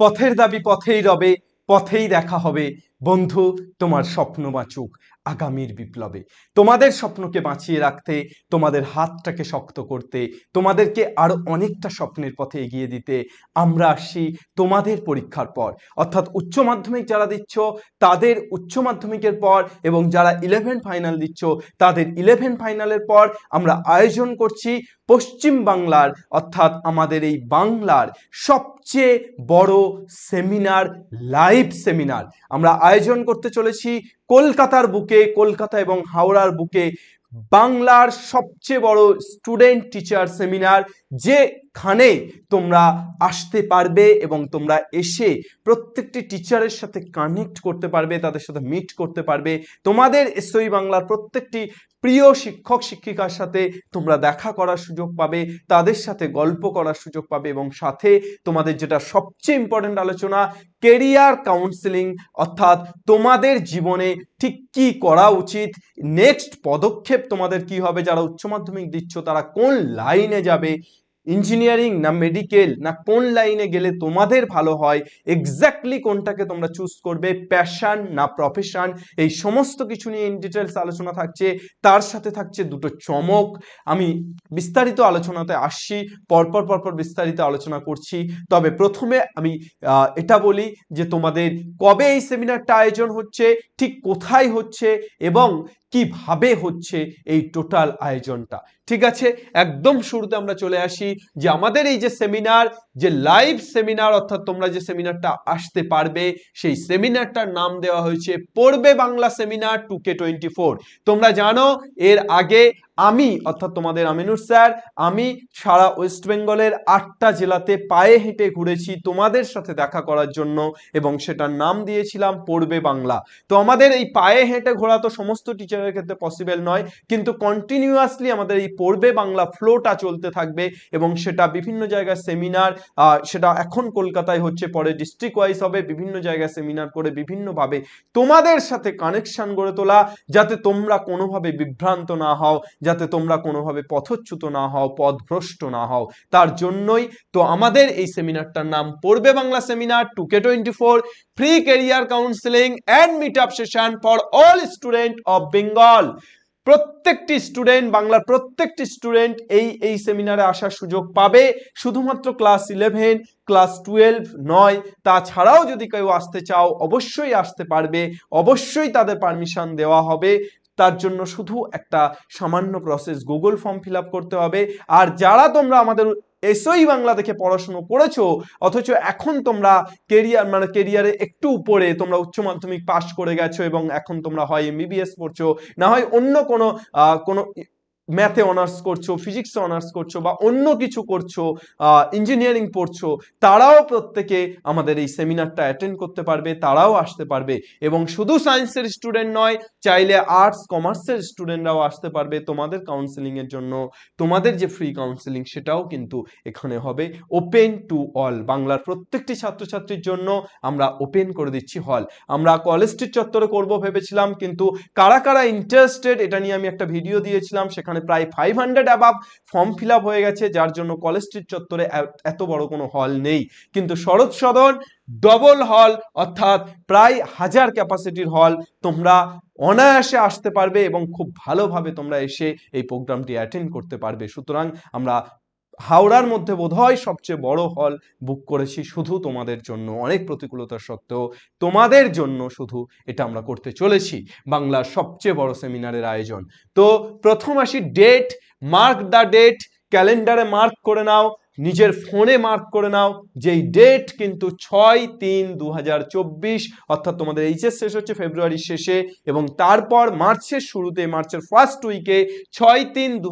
পথের দাবি পথেই রবে পথেই দেখা হবে। বন্ধু, তোমার স্বপ্ন বাঁচুক আগামীর বিপ্লবে। তোমাদের স্বপ্নকে বাঁচিয়ে রাখতে, তোমাদের হাতটাকে শক্ত করতে, তোমাদেরকে আরও অনেকটা স্বপ্নের পথে এগিয়ে দিতে আমরা আসছি তোমাদের পরীক্ষার পর। অর্থাৎ উচ্চ মাধ্যমিক যারা দিচ্ছ, তাদের উচ্চ মাধ্যমিকের পর এবং যারা ইলেভেন ফাইনাল দিচ্ছ, তাদের ইলেভেন ফাইনালের পর আমরা আয়োজন করছি পশ্চিম বাংলার, অর্থাৎ আমাদের এই বাংলার সবচেয়ে বড় সেমিনার লাইভ সেমিনার আমরা আয়োজন করতে চলেছি কলকাতার বুকে, কলকাতা এবং হাওড়ার বুকে। বাংলার সবচেয়ে বড় স্টুডেন্ট টিচার সেমিনার যেখানে তোমরা আসতে পারবে এবং তোমরা এসে প্রত্যেকটি টিচারের সাথে কানেক্ট করতে পারবে, তাদের সাথে মিট করতে পারবে। তোমাদের এসওই বাংলার প্রত্যেকটি প্রিয় শিক্ষক, শিক্ষিকার সাথে তোমরা দেখা করার সুযোগ পাবে, তাদের সাথে গল্প করার সুযোগ পাবে এবং সাথে তোমাদের যেটা সবচেয়ে ইম্পর্টেন্ট আলোচনা কেরিয়ার কাউন্সেলিং অর্থাৎ তোমাদের জীবনে ঠিক কি করা উচিত নেক্সট পদক্ষেপ তোমাদের কি হবে, যারা উচ্চ মাধ্যমিক দিচ্ছ, তারা কোন লাইনে যাবে ইঞ্জিনিয়ারিং না মেডিকেল না কোন লাইনে গেলে তোমাদের ভালো হয় এক্স্যাক্টলি কোনটাকে তোমরা চুজ করবে প্যাশান না প্রফেশন এই সমস্ত কিছু নিয়ে ইন ডিটেলস আলোচনা থাকছে, তার সাথে থাকছে দুটো চমক। আমি বিস্তারিত আলোচনাতে আসছি, পরপর পরপর বিস্তারিত আলোচনা করছি, তবে প্রথমে আমি এটা বলি যে তোমাদের কবে এই সেমিনারটা আয়োজন হচ্ছে, ঠিক কোথায় হচ্ছে, এবং কীভাবে হচ্ছে এই টোটাল আয়োজনটা? ঠিক আছে? একদম শুরুতে আমরা চলে আসি যে আমাদের এই যে সেমিনার, যে লাইভ সেমিনার, অর্থাৎ তোমরা যে সেমিনারটা আসতে পারবে, সেই সেমিনারটার নাম দেওয়া হয়েছে পড়বে Bangla seminar two K twenty four তোমরা জানো, এর আগে আমি, অর্থাৎ তোমাদের আমিনুর স্যার, আমি সারা ওয়েস্ট বেঙ্গলের আটটা জেলাতে পায়ে হেঁটে ঘুরেছি তোমাদের সাথে দেখা করার জন্য এবং সেটার নাম দিয়েছিলাম পড়বে বাংলা। তো আমাদের এই পায়ে হেঁটে ঘোরা তো সমস্ত টিচারের ক্ষেত্রে পসিবল নয়, কিন্তু কন্টিনিউয়াসলি আমাদের এই পড়বে বাংলা ফ্লোটা চলতে থাকবে এবং সেটা বিভিন্ন জায়গায় সেমিনার সেটা এখন কলকাতায় হচ্ছে, পরে ডিস্ট্রিক্ট ওয়াইজ হবে, বিভিন্ন জায়গায় সেমিনার করে বিভিন্নভাবে তোমাদের সাথে কানেকশন গড়ে তোলা, যাতে তোমরা কোনোভাবে বিভ্রান্ত না হও যাতে তোমরা কোনোভাবে পথচ্যুত না হও, পথভ্রষ্ট না হও। তার জন্যই তো আমাদের এই সেমিনারটার নাম পড়বে Bangla seminar two K twenty four free career counselling and meet up session for all student of Bengal. প্রত্যেকটি স্টুডেন্ট, বাংলার প্রত্যেকটি স্টুডেন্ট এই এই সেমিনারে আসার সুযোগ পাবে। শুধুমাত্র ক্লাস ইলেভেন, ক্লাস টুয়েলভ নয়, তাছাড়াও যদি কেউ আসতে চাও, অবশ্যই আসতে পারবে। অবশ্যই তাদের পারমিশন দেওয়া হবে। তার জন্য শুধু একটা সামান্য প্রসেস গুগল ফর্ম ফিল করতে হবে। আর যারা তোমরা আমাদের এসই বাংলা দেখে পড়াশুনো করেছ, অথচ এখন তোমরা কেরিয়ার মানে কেরিয়ারে একটু উপরে তোমরা উচ্চ মাধ্যমিক পাশ করে গেছো এবং এখন তোমরা হয় এমবিবিএস পড়ছো না হয় অন্য কোনো কোনো ম্যাথে অনার্স করছ ফিজিক্সে অনার্স করছ বা অন্য কিছু করছ ইঞ্জিনিয়ারিং পড়ছো, তারাও প্রত্যেকে আমাদের এই সেমিনারটা অ্যাটেন্ড করতে পারবে, তারাও আসতে পারবে এবং শুধু সায়েন্সের স্টুডেন্ট নয়, চাইলে আর্টস কমার্সের স্টুডেন্টরাও আসতে পারবে তোমাদের কাউন্সেলিং এর জন্য। তোমাদের যে ফ্রি কাউন্সেলিং সেটাও কিন্তু এখানে হবে। ওপেন টু অল বাংলার প্রত্যেকটি ছাত্রছাত্রীর জন্য আমরা ওপেন করে দিচ্ছি হল আমরা কলেজ স্ট্রিট চত্বরে করব ভেবেছিলাম, কিন্তু কারা কারা ইন্টারেস্টেড এটা নিয়ে আমি একটা ভিডিও দিয়েছিলাম, সেখানে প্রায় five hundred above form fill হয়ে গেছে, যার জন্য কলেজ স্ট্রিট চত্বরে এত বড় কোনো হল নেই। কিন্তু শরৎ সদন ডবল হল অর্থাৎ প্রায় হাজার ক্যাপাসিটির হল তোমরা অনায়াসে আসতে পারবে এবং খুব ভালোভাবে তোমরা এসে এই প্রোগ্রামটি অ্যাটেন্ড করতে পারবে। সুতরাং আমরা হাওড়ার মধ্যে বোধহয় সবচেয়ে বড় হল বুক করেছি শুধু তোমাদের জন্য, অনেক প্রতিকূলতা সত্ত্বেও তোমাদের জন্য শুধু এটা আমরা করতে চলেছি, বাংলার সবচেয়ে বড় সেমিনারের আয়োজন। তো প্রথম আসি ডেট মার্ক দ্য ডেট ক্যালেন্ডারে মার্ক করে নাও নিজের ফোনে মার্ক করে নাও, যেই ডেট কিন্তু ছয় তিন দু অর্থাৎ তোমাদের এইচএস শেষ হচ্ছে ফেব্রুয়ারির শেষে, এবং তারপর মার্চের শুরুতে, মার্চের ফার্স্ট উইকে ছয় তিন দু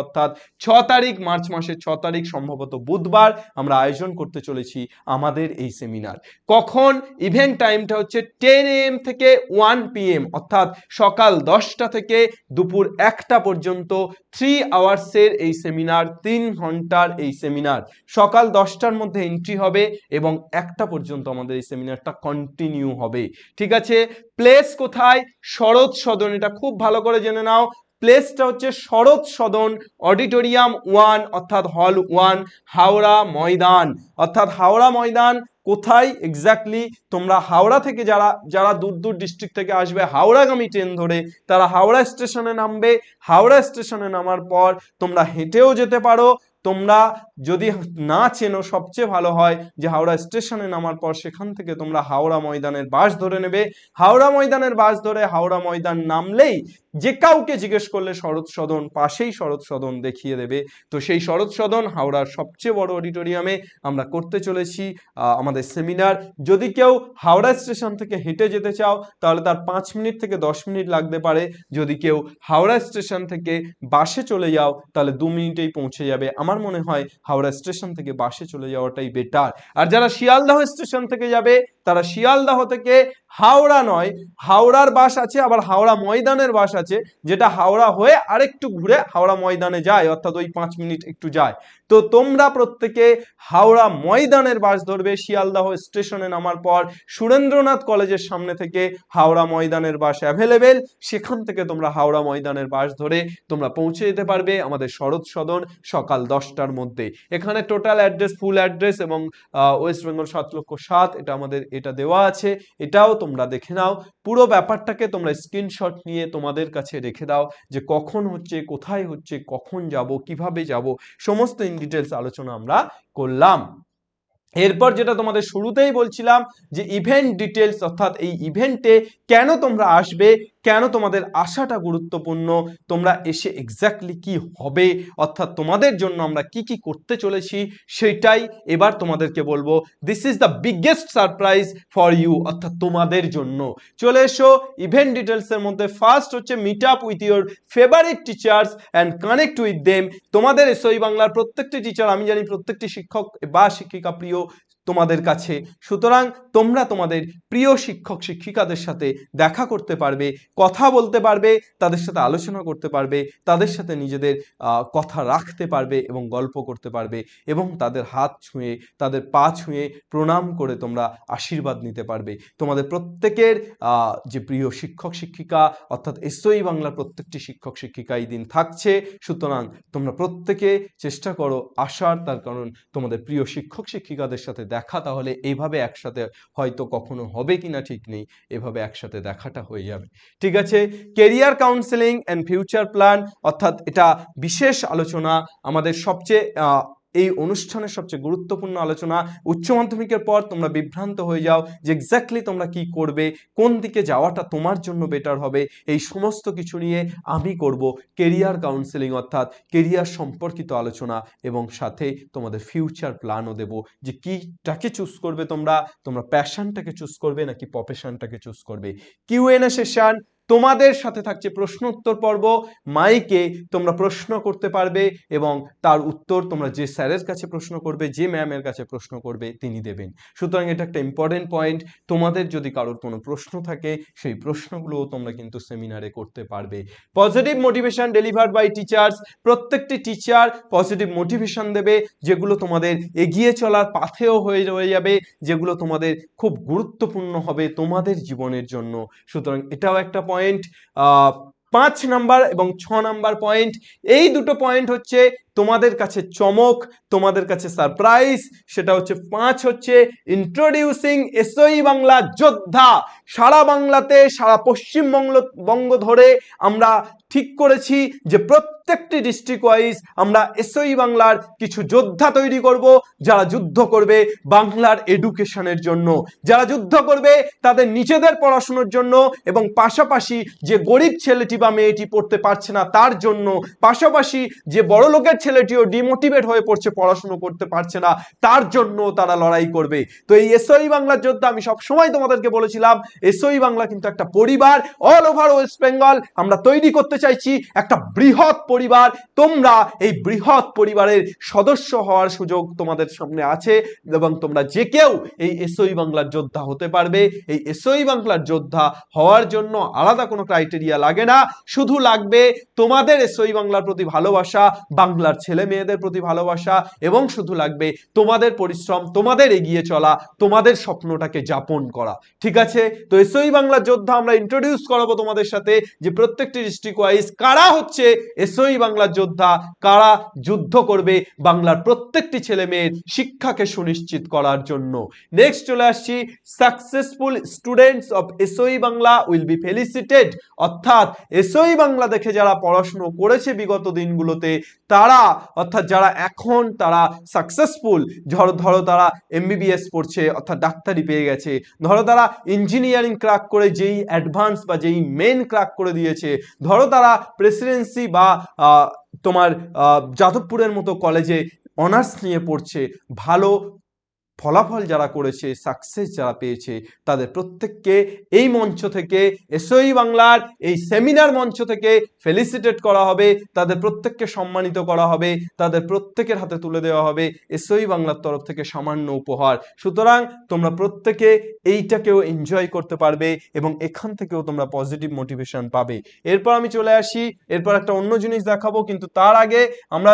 অর্থাৎ ছ তারিখ মার্চ মাসের ছ তারিখ, সম্ভবত বুধবার, আমরা আয়োজন করতে চলেছি আমাদের এই সেমিনার কখন? ইভেন্ট টাইমটা হচ্ছে টেন এম থেকে ওয়ান পিএম অর্থাৎ সকাল দশটা থেকে দুপুর একটা পর্যন্ত থ্রি আওয়ার্সের এই সেমিনার তিন ঘণ্টার এই সেমিনার সকাল দশটার মধ্যে এন্ট্রি হবে এবং একটা পর্যন্ত আমাদের এই সেমিনারটা কন্টিনিউ হবে। ঠিক আছে? প্লেস কোথায়? শরৎ সদন। এটা খুব ভালো করে জেনে নাও। প্লেসটা হচ্ছে শরৎ সদন অডিটোরিয়াম ওয়ান অর্থাৎ হল ওয়ান হাওড়া ময়দান। অর্থাৎ হাওড়া ময়দান কোথায় এক্স্যাক্টলি তোমরা হাওড়া থেকে যারা যারা দূর দূর ডিস্ট্রিক্ট থেকে আসবে, হাওড়াগামী ট্রেন ধরে তারা হাওড়া স্টেশনে নামবে। হাওড়া স্টেশনে নামার পর তোমরা হেঁটেও যেতে পারো। তোমরা যদি না চেনো, সবচেয়ে ভালো হয় যে হাওড়া স্টেশনে নামার পর সেখান থেকে তোমরা হাওড়া ময়দানের বাস ধরে নেবে। হাওড়া ময়দানের বাস ধরে হাওড়া ময়দান নামলেই যে কাউকে জিজ্ঞেস করলে শরৎ সদন, পাশেই শরৎ সদন দেখিয়ে দেবে। তো সেই শরৎ সদন হাওড়ার সবচেয়ে বড় অডিটোরিয়ামে আমরা করতে চলেছি আমাদের সেমিনার। যদি কেউ হাওড়া স্টেশন থেকে হেঁটে যেতে চাও, তাহলে তার পাঁচ মিনিট থেকে দশ মিনিট লাগতে পারে। যদি কেউ হাওড়া স্টেশন থেকে বাসে চলে যাও, তাহলে দু মিনিটেই পৌঁছে যাবে। আমার মনে হয় হাওড়া স্টেশন থেকে বাসে চলে যাওয়াটাই বেটার আর যারা শিয়ালদাহ স্টেশন থেকে যাবে, তারা শিয়ালদাহ থেকে হাওড়া নয়, হাওড়ার বাস আছে, আবার হাওড়া ময়দানের বাস আছে। যেটা হাওড়া হয়ে আরেকটু ঘুরে হাওড়া ময়দানে যায়, অর্থাৎ ওই পাঁচ মিনিট একটু যায়। তো তোমরা প্রত্যেকে হাওড়া ময়দানের বাস ধরবে, শিয়ালদাহ স্টেশনে নামার পর সুরেন্দ্রনাথ কলেজের সামনে থেকে হাওড়া ময়দানের বাস অ্যাভেলেবেল সেখান থেকে তোমরা হাওড়া ময়দানের বাস ধরে তোমরা পৌঁছে যেতে পারবে আমাদের শরৎ সদন সকাল দশটার মধ্যে। এখানে টোটাল অ্যাড্রেস ফুল অ্যাড্রেস এবং ওয়েস্ট বেঙ্গল সাত লক্ষ সাত, এটা আমাদের, এটা দেওয়া আছে। এটাও তোমরা দেখে নাও। পুরো ব্যাপারটাকে তোমরা স্ক্রিনশট নিয়ে তোমাদের কাছে রেখে দাও যে কখন হচ্ছে, কোথায় হচ্ছে, কখন যাব, কীভাবে যাব, সমস্ত ইন ডিটেলস আলোচনা আমরা করলাম। এরপর যেটা তোমাদের শুরুতেই বলছিলাম যে ইভেন্ট ডিটেলস অর্থাৎ এই ইভেন্টে কেন তোমরা আসবে কেন তোমাদের আশাটা গুরুত্বপূর্ণ? তোমরা এসে এক্স্যাক্টলি কি হবে? অর্থাৎ তোমাদের জন্য আমরা কি কি করতে চলেছি? সেটাই এবার তোমাদেরকে বলব। This is the biggest surprise for you অর্থাৎ তোমাদের জন্য। চলে এসো ইভেন্ট ডিটেলসের মধ্যে ফার্স্ট হচ্ছে meet up with your favourite teachers and connect with them তোমাদের এসওই বাংলার প্রত্যেকটি টিচার আমি জানি প্রত্যেকটি শিক্ষক বা শিক্ষিকা প্রিয় তোমাদের কাছে। সুতরাং তোমরা তোমাদের প্রিয় শিক্ষক, শিক্ষিকাদের সাথে দেখা করতে পারবে, কথা বলতে পারবে, তাদের সাথে আলোচনা করতে পারবে, তাদের সাথে নিজেদের কথা রাখতে পারবে এবং গল্প করতে পারবে এবং তাদের হাত ছুঁয়ে, তাদের পা ছুঁয়ে প্রণাম করে তোমরা আশীর্বাদ নিতে পারবে। তোমাদের প্রত্যেকের যে প্রিয় শিক্ষক, শিক্ষিকা, অর্থাৎ এসওই বাংলার প্রত্যেকটি শিক্ষক, শিক্ষিকা এই দিন থাকছে। সুতরাং তোমরা প্রত্যেকে চেষ্টা করো আসার তার কারণ তোমাদের প্রিয় শিক্ষক, শিক্ষিকাদের সাথে দেখা তাহলে এভাবে একসাথে হয়তো কখনো হবে কিনা ঠিক নেই, এভাবে একসাথে দেখাটা হয়ে যাবে। ঠিক আছে? Career counselling and future plan অর্থাৎ এটা বিশেষ আলোচনা আমাদের সবচেয়ে এই অনুষ্ঠানের সবচেয়ে গুরুত্বপূর্ণ আলোচনা উচ্চ মাধ্যমিকের পর তোমরা বিভ্রান্ত হয়ে যাও যে এক্স্যাক্টলি তোমরা কি করবে, কোন দিকে যাওয়াটা তোমার জন্য বেটার হবে, এই সমস্ত কিছু নিয়ে আমি করব কেরিয়ার কাউন্সেলিং অর্থাৎ কেরিয়ার সম্পর্কিত আলোচনা এবং সাথে তোমাদের ফিউচার প্ল্যানও দেব যে কিটাকে চুজ করবে তোমরা তোমরা প্যাশনটাকে চুজ করবে নাকি প্রফেশনটাকে চুজ করবে। কিউএনএ সেশন তোমাদের সাথে থাকছে প্রশ্ন উত্তর পর্ব। মাইকে তোমরা প্রশ্ন করতে পারবে এবং তার উত্তর তোমরা যে স্যারের কাছে প্রশ্ন করবে, যে ম্যামের কাছে প্রশ্ন করবে, তিনি দেবেন। সুতরাং এটা একটা ইম্পর্টেন্ট পয়েন্ট তোমাদের যদি কারোর কোনো প্রশ্ন থাকে, সেই প্রশ্নগুলোও তোমরা কিন্তু সেমিনারে করতে পারবে। Positive motivation delivered by teachers প্রত্যেকটি টিচার পজিটিভ মোটিভেশন দেবে, যেগুলো তোমাদের এগিয়ে চলার পাথেও হয়ে রয়ে যাবে, যেগুলো তোমাদের খুব গুরুত্বপূর্ণ হবে তোমাদের জীবনের জন্য। সুতরাং এটাও একটা পয়েন্ট পাঁচ নাম্বার এবং ছ নাম্বার পয়েন্ট এই দুটো পয়েন্ট হচ্ছে তোমাদের কাছে চমক, তোমাদের কাছে সারপ্রাইজ সেটা হচ্ছে পাঁচ হচ্ছে ইন্ট্রোডিউসিং এসওই বাংলা যোদ্ধা। সারা বাংলাতে, সারা পশ্চিমবঙ্গ, বঙ্গ ধরে আমরা ঠিক করেছি যে প্রত্যেকটি ডিস্ট্রিক্ট ওয়াইজ আমরা এসওই বাংলার কিছু যোদ্ধা তৈরি করব, যারা যুদ্ধ করবে বাংলার এডুকেশনের জন্য। যারা যুদ্ধ করবে তাদের নিজেদের পড়াশোনার জন্য এবং পাশাপাশি যে গরিব ছেলেটি বা মেয়েটি পড়তে পারছে না তার জন্য, পাশাপাশি যে বড় লোকের ছেলেটিও ডিমোটিভেট হয়ে পড়ছে, পড়াশুনো করতে পারছে না, তার জন্য তারা লড়াই করবে। তো এই এসওই বাংলার যোদ্ধা, আমি সব সময় তোমাদেরকে বলেছিলাম এসওই বাংলা কিন্তু একটা পরিবার অল ওভার ওয়েস্ট বেঙ্গল আমরা তৈরি করতে চাইছি একটা বৃহৎ পরিবার। তোমরা এই বৃহৎ পরিবারের সদস্য হওয়ার সুযোগ তোমাদের সামনে আছে এবং তোমরা যে কেউ এই এসওই বাংলার যোদ্ধা হতে পারবে। এই এসওই বাংলার যোদ্ধা হওয়ার জন্য আলাদা কোনো ক্রাইটেরিয়া লাগে না। শুধু লাগবে তোমাদের এসওই বাংলার প্রতি ভালোবাসা, বাংলার ছেলে মেয়েদের প্রতি ভালোবাসা এবং শুধু লাগবে তোমাদের পরিশ্রম, তোমাদের এগিয়ে চলা, তোমাদের স্বপ্নটাকে যাপন করা। ঠিক আছে? তো এসওই বাংলা যোদ্ধা আমরা ইন্ট্রোডিউস করাবো তোমাদের সাথে যে প্রত্যেকটি ডিস্ট্রিক্ট ওয়াইজ কারা হচ্ছে এসওই বাংলার যোদ্ধা, কারা যুদ্ধ করবে বাংলার প্রত্যেকটি ছেলে মেয়ের শিক্ষাকে সুনিশ্চিত করার জন্য। নেক্সট চলে আসছি successful students of SOE Bangla will be felicitated অর্থাৎ এসওই বাংলা দেখে যারা পড়াশুনো করেছে বিগত দিনগুলোতে, তারা অর্থাৎ যারা এখন তারা সাকসেসফুল ধরো ধরো তারা এমবিবিএস পড়ছে, অর্থাৎ ডাক্তারি পেয়ে গেছে, ধরো তারা ইঞ্জিনিয়ারিং ক্রাক করে যেই অ্যাডভান্স বা যেই মেন ক্রাক করে দিয়েছে, ধরো তারা প্রেসিডেন্সি বা তোমার যাদবপুরের মতো কলেজে অনার্স নিয়ে পড়ছে, ভালো ফলাফল যারা করেছে সাকসেস যারা পেয়েছে, তাদের প্রত্যেককে এই মঞ্চ থেকে এসওই বাংলার এই সেমিনার মঞ্চ থেকে ফেলিসিটেট করা হবে, তাদের প্রত্যেককে সম্মানিত করা হবে, তাদের প্রত্যেকের হাতে তুলে দেওয়া হবে এসওই বাংলার তরফ থেকে সামান্য উপহার। সুতরাং তোমরা প্রত্যেকে এইটাকেও এনজয় করতে পারবে এবং এখান থেকেও তোমরা পজিটিভ মোটিভেশন পাবে। এরপর আমি চলে আসি, এরপর একটা অন্য জিনিস দেখাবো, কিন্তু তার আগে আমরা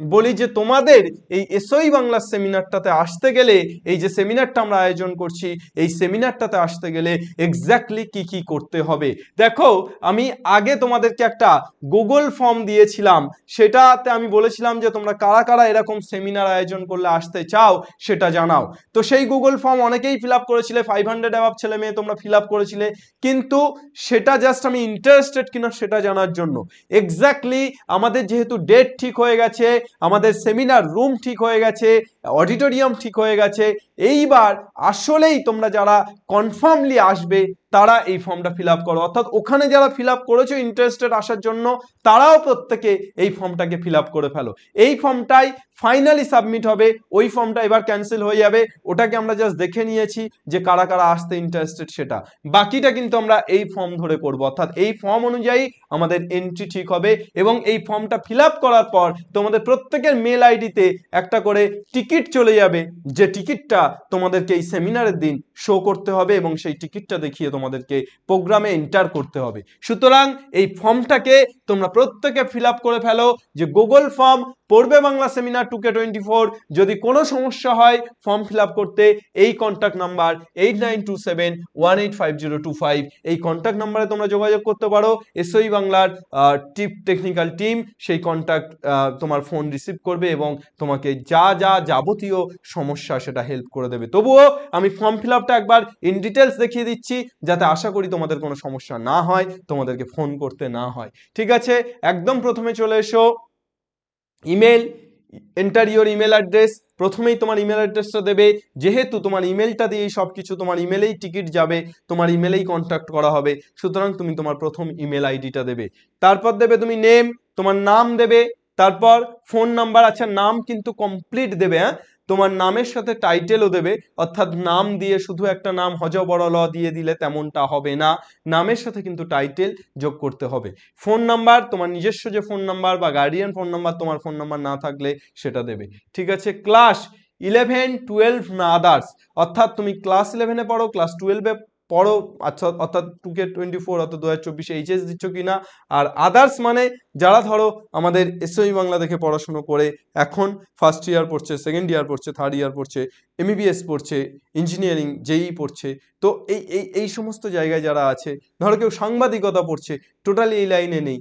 বলি যে তোমাদের এই এসওই বাংলা সেমিনারটাতে আসতে গেলে, এই যে সেমিনারটা আমরা আয়োজন করছি, এই সেমিনারটাতে আসতে গেলে এক্স্যাক্টলি কি কি করতে হবে? দেখো, আমি আগে তোমাদেরকে একটা গুগল ফর্ম দিয়েছিলাম। সেটাতে আমি বলেছিলাম যে তোমরা কারা কারা এরকম সেমিনার আয়োজন করলে আসতে চাও, সেটা জানাও। তো সেই গুগল ফর্ম অনেকেই ফিল আপ করেছিলে ফাইভ হান্ড্রেড অ্যাভাব ছেলে মেয়ে তোমরা ফিল আপ করেছিলে। কিন্তু সেটা জাস্ট আমি ইন্টারেস্টেড কিনা সেটা জানার জন্য। এক্স্যাক্টলি আমাদের যেহেতু ডেট ঠিক হয়ে গেছে আমাদের সেমিনার রুম ঠিক হয়ে গেছে অডিটোরিয়াম ঠিক হয়ে গেছে। এইবার আসলেই তোমরা যারা কনফার্মলি আসবে তারা এই ফর্মটা ফিল আপ করো। অর্থাৎ ওখানে যারা ফিল আপ করেছ ইন্টারেস্টেড আসার জন্য, তারাও প্রত্যেকে এই ফর্মটাকে ফিল আপ করে ফেলো। এই ফর্মটাই ফাইনালি সাবমিট হবে, ওই ফর্মটা এবার ক্যান্সেল হয়ে যাবে। ওটাকে আমরা জাস্ট দেখে নিয়েছি যে কারা কারা আসতে ইন্টারেস্টেড সেটা। বাকিটা কিন্তু আমরা এই ফর্ম ধরে করব। অর্থাৎ এই ফর্ম অনুযায়ী আমাদের এন্ট্রি ঠিক হবে এবং এই ফর্মটা ফিল করার পর তোমাদের প্রত্যেকের মেল আইডিতে একটা করে টিকিট চলে যাবে। যে টিকিটটা তোমাদেরকে এই সেমিনারের দিন শো করতে হবে এবং সেই টিকিটটা দেখিয়ে তোমাদেরকে প্রোগ্রামে এন্টার করতে হবে। সুতরাং এই ফর্মটাকে তোমরা প্রত্যেকে ফিল করে ফেলো যে গুগল ফর্ম পড়বে Bangla seminar two K twenty four যদি কোনো সমস্যা হয় ফর্ম ফিল করতে, এই contact number eight nine two seven one eight five zero two five এই কন্ট্যাক্ট নাম্বারে তোমরা যোগাযোগ করতে পারো। এসওই বাংলার টিপ টেকনিক্যাল টিম সেই কন্ট্যাক্ট তোমার ফোন রিসিভ করবে এবং তোমাকে যা যা যাবতীয় সমস্যা সেটা হেল্প করে দেবে। তবুও আমি ফর্ম ফিল একবার ইন ডিটেলস দেখিয়ে দিচ্ছি, যাতে আশা করি তোমাদের কোনো সমস্যা না হয়, তোমাদেরকে ফোন করতে না হয়। ঠিক আছে? একদম প্রথমে চলে এসো। Email enter your email address প্রথমেই তোমার ইমেল অ্যাড্রেসটা দেবে। যেহেতু তোমার ইমেলটা দিয়েই সব কিছু তোমার ইমেলেই টিকিট যাবে, তোমার ইমেলেই কন্ট্যাক্ট করা হবে। সুতরাং তুমি তোমার প্রথম ইমেল আইডিটা দেবে। তারপর দেবে তুমি নেম তোমার নাম দেবে। তারপর ফোন নাম্বার আচ্ছা নাম কিন্তু কমপ্লিট দেবে হ্যাঁ? তোমার নামের সাথে টাইটেলও দেবে, অর্থাৎ নাম দিয়ে শুধু একটা নাম হজ বড় ল দিয়ে দিলে তেমনটা হবে না। নামের সাথে কিন্তু টাইটেল যোগ করতে হবে। ফোন নাম্বার তোমার নিজস্ব যে ফোন নাম্বার বা গার্ডিয়ান ফোন নাম্বার তোমার ফোন নাম্বার না থাকলে সেটা দেবে। ঠিক আছে? ক্লাস ইলেভেন টুয়েলভ না আদার্স অর্থাৎ তুমি ক্লাস ইলেভেনে পড়ো ক্লাস টুয়েলভে পড়ো আচ্ছা অর্থাৎ টু কে টোয়েন্টি ফোর অর্থাৎ দু হাজার চব্বিশে এইচএস দিচ্ছ কি না আর আদার্স মানে যারা ধরো আমাদের এসএমই বাংলা দেখে পড়াশুনো করে, এখন ফার্স্ট ইয়ার পড়ছে সেকেন্ড ইয়ার পড়ছে থার্ড ইয়ার পড়ছে এমবিবিএস পড়ছে ইঞ্জিনিয়ারিং জেই পড়ছে, তো এই এই এই সমস্ত জায়গায় যারা আছে, ধরো কেউ সাংবাদিকতা পড়ছে টোটালি এই লাইনে নেই।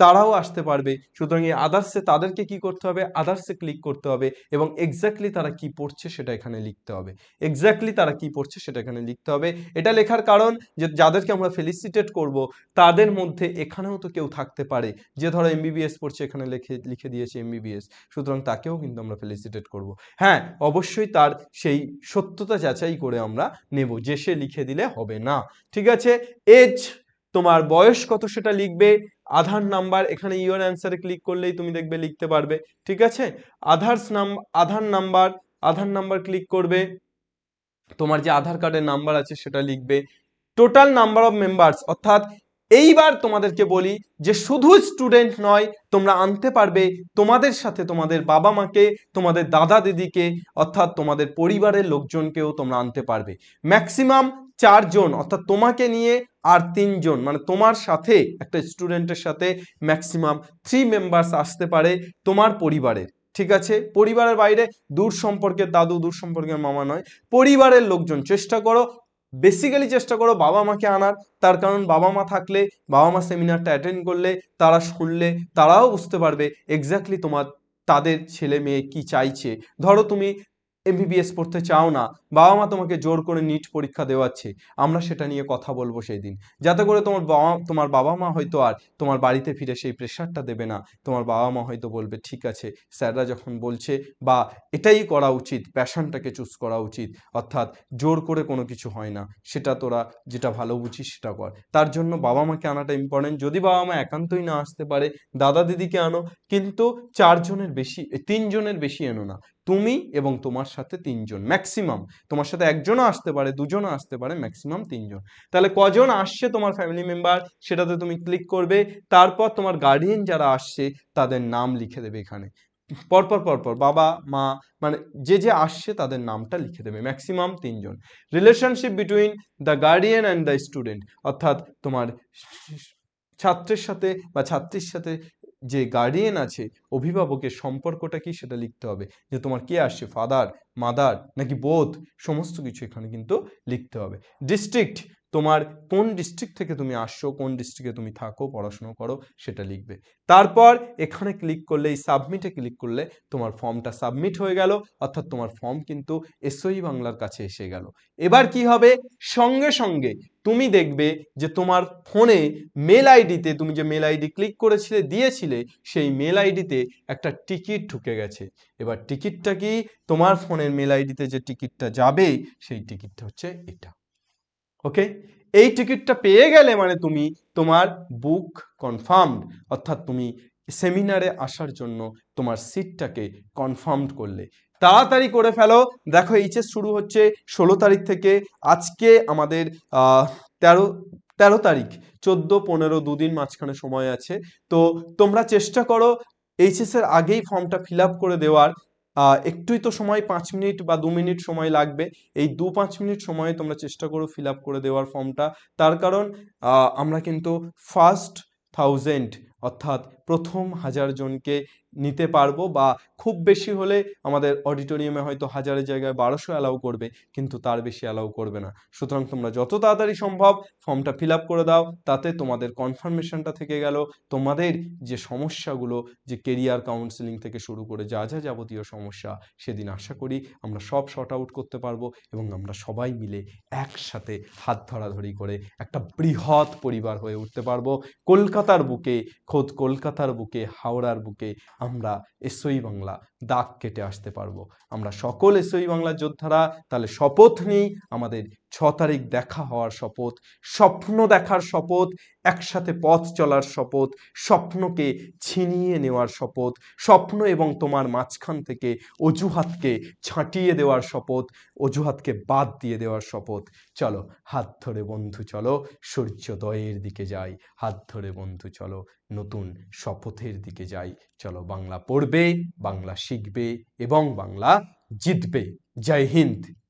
তারাও আসতে পারবে। সুতরাং এই আদার্সে তাদেরকে কি করতে হবে? আদার্সে ক্লিক করতে হবে। এবং এক্স্যাক্টলি তারা কি পড়ছে সেটা এখানে লিখতে হবে। এক্স্যাক্টলি তারা কি পড়ছে সেটা এখানে লিখতে হবে। এটা লেখার কারণ যে যাদেরকে আমরা ফেলিসিটেট করব, তাদের মধ্যে এখানেও তো কেউ থাকতে পারে। যে ধরো এমবিবিএস পড়ছে, এখানে লিখে লিখে দিয়েছে এমবিবিএস সুতরাং তাকেও কিন্তু আমরা ফেলিসিটেট করব। হ্যাঁ অবশ্যই তার সেই সত্যতা যাচাই করে আমরা নেব যে সে লিখে দিলে হবে না। ঠিক আছে? এজ তোমার বয়স কত সেটা লিখবে? আধার নাম্বার, এখানে ইওর অ্যান্সারে ক্লিক করলেই তুমি দেখবে লিখতে পারবে, ঠিক আছে? আধারস নাম, Aadhaar number Aadhaar number click করবে, তোমার যে আধার কার্ডের নাম্বার আছে সেটা লিখবে। টোটাল নাম্বার অফ মেম্বার্স অর্থাৎ এইবার তোমাদেরকে বলি যে শুধু স্টুডেন্ট নয়, তোমরা আনতে পারবে তোমাদের সাথে তোমাদের বাবা মাকে, তোমাদের দাদা দিদিকে, অর্থাৎ তোমাদের পরিবারের লোকজনকেও তোমরা আনতে পারবে। ম্যাক্সিমাম চারজন, অর্থাৎ তোমাকে নিয়ে আর তিনজন মানে তোমার সাথে, একটা স্টুডেন্টের সাথে ম্যাক্সিমাম থ্রি মেম্বার্স আসতে পারে তোমার পরিবারের ঠিক আছে? পরিবারের বাইরে দূর সম্পর্কের দাদু, দূর সম্পর্কের মামা নয়, পরিবারের লোকজন, চেষ্টা করো বেসিক্যালি চেষ্টা করো বাবা মাকে আনার। তার কারণ বাবা মা থাকলে, বাবা মা সেমিনারটা অ্যাটেন্ড করলে, তারা শুনলে, তারাও বুঝতে পারবে এক্স্যাক্টলি তোমার, তাদের ছেলে মেয়ে কি চাইছে। ধরো তুমি এমবিবিএস পড়তে চাও না বাবা মা তোমাকে জোর করে নিট পরীক্ষা দেওয়াচ্ছে, আমরা সেটা নিয়ে কথা বলব সেই দিন যাতে করে তোমার বাবা তোমার বাবা মা হয়তো আর তোমার বাড়িতে ফিরে সেই প্রেশারটা দেবে না, তোমার বাবা মা হয়তো বলবে, ঠিক আছে। স্যাররা যখন বলছে, বা, এটাই করা উচিত প্যাশনটাকে চুজ করা উচিত, অর্থাৎ জোর করে কোনো কিছু হয় না, সেটা তোরা যেটা ভালো বুঝিস সেটা কর। তার জন্য বাবা মাকে আনাটা ইম্পর্টেন্ট যদি বাবা মা একান্তই না আসতে পারে দাদা দিদিকে আনো, কিন্তু চারজনের বেশি, তিনজনের বেশি এনো না। তুমি এবং তোমার সাথে তিনজন ম্যাক্সিমাম। তোমার সাথে একজনও আসতে পারে, দুজনও আসতে পারে, ম্যাক্সিমাম তিনজন। তাহলে কজন আসছে তোমার ফ্যামিলি মেম্বার সেটাতে তুমি ক্লিক করবে, তারপর তোমার গার্ডিয়ান যারা আসছে, তাদের নাম লিখে দেবে এখানে। পরপর পরপর, বাবা, মা মানে যে যে আসছে, তাদের নামটা লিখে দেবে, ম্যাক্সিমাম তিনজন। Relationship between the guardian and the student অর্থাৎ তোমার ছাত্রের সাথে বা ছাত্রীর সাথে যে গার্ডিয়ান আছে, অভিভাবকের সম্পর্কটা কি সেটা লিখতে হবে। যে তোমার কে আসছে ফাদার মাদার নাকি বোধ সমস্ত কিছু এখানে কিন্তু লিখতে হবে। ডিস্ট্রিক্ট তোমার কোন ডিস্ট্রিক্ট থেকে তুমি আসছো, কোন ডিস্ট্রিক্টে তুমি থাকো, পড়াশোনা করো, সেটা লিখবে। তারপর এখানে ক্লিক করলে, এই সাবমিটে ক্লিক করলে তোমার ফর্মটা সাবমিট হয়ে গেল, অর্থাৎ তোমার ফর্ম কিন্তু এসওই বাংলার কাছে এসে গেল। এবার কি হবে? সঙ্গে সঙ্গে তুমি দেখবে যে তোমার ফোনে মেল আইডিতে তুমি যে মেল আইডি ক্লিক করেছিলে, দিয়েছিলে, সেই মেল আইডিতে একটা টিকিট ঢুকে গেছে। এবার টিকিটটা কি? তোমার ফোনের মেল আইডিতে যে টিকিটটা যাবে, সেই টিকিটটা হচ্ছে এটা। ওকে এই টিকিটটা পেয়ে গেলে মানে তুমি তোমার বুক কনফার্মড অর্থাৎ তুমি সেমিনারে আসার জন্য তোমার সিটটাকে কনফার্মড করলে। তাড়াতাড়ি করে ফেলো। দেখো, এইচএস শুরু হচ্ছে ষোলো তারিখ থেকে। আজকে আমাদের তেরো তেরো তারিখ, চোদ্দ, পনেরো, দুদিন মাঝখানে সময় আছে। তো তোমরা চেষ্টা করো এইচএস এর আগেই ফর্মটা ফিল করে দেওয়ার। একটুই তো সময়, পাঁচ মিনিট বা দু মিনিট সময় লাগবে। এই দু, পাঁচ মিনিট সময়ে তোমরা চেষ্টা করো ফিল করে দেওয়ার ফর্মটা। তার কারণ আমরা কিন্তু ফার্স্ট থাউজেন্ড, অর্থাৎ প্রথম হাজার জনকে নিতে পারব বা খুব বেশি হলে আমাদের অডিটোরিয়ামে হয়তো হাজারের জায়গায় বারোশো অ্যালাউ করবে, কিন্তু তার বেশি অ্যালাউ করবে না। সুতরাং তোমরা যত তাড়াতাড়ি সম্ভব ফর্মটা ফিল করে দাও, তাতে তোমাদের কনফার্মেশনটা থেকে গেল, তোমাদের যে সমস্যাগুলো, যে কেরিয়ার কাউন্সেলিং থেকে শুরু করে যা যা যাবতীয় সমস্যা, সেদিন আশা করি আমরা সব শর্ট আউট করতে পারব এবং আমরা সবাই মিলে একসাথে হাত ধরাধরি করে একটা বৃহৎ পরিবার হয়ে উঠতে পারব। কলকাতার বুকে খোদ কলকাতার বুকে, হাওড়ার বুকে আমরা এসই বাংলা দাগ কেটে আসতে পারব। আমরা সকল এসই বাংলার যোদ্ধারা, তাহলে শপথ নিই আমাদের ছ তারিখ দেখা হওয়ার শপথ, স্বপ্ন দেখার শপথ, একসাথে পথ চলার শপথ, স্বপ্নকে ছিনিয়ে নেওয়ার শপথ, স্বপ্ন এবং তোমার মাঝখান থেকে অজুহাতকে ছাঁটিয়ে দেওয়ার শপথ, অজুহাতকে বাদ দিয়ে দেওয়ার শপথ। চলো, হাত ধরে বন্ধু চলো, সূর্যোদয়ের দিকে যাই। হাত ধরে বন্ধু চলো, নতুন শপথের দিকে যাই। চলো, বাংলা পড়বে, বাংলা শিখবে এবং বাংলা জিতবে। জয় হিন্দ।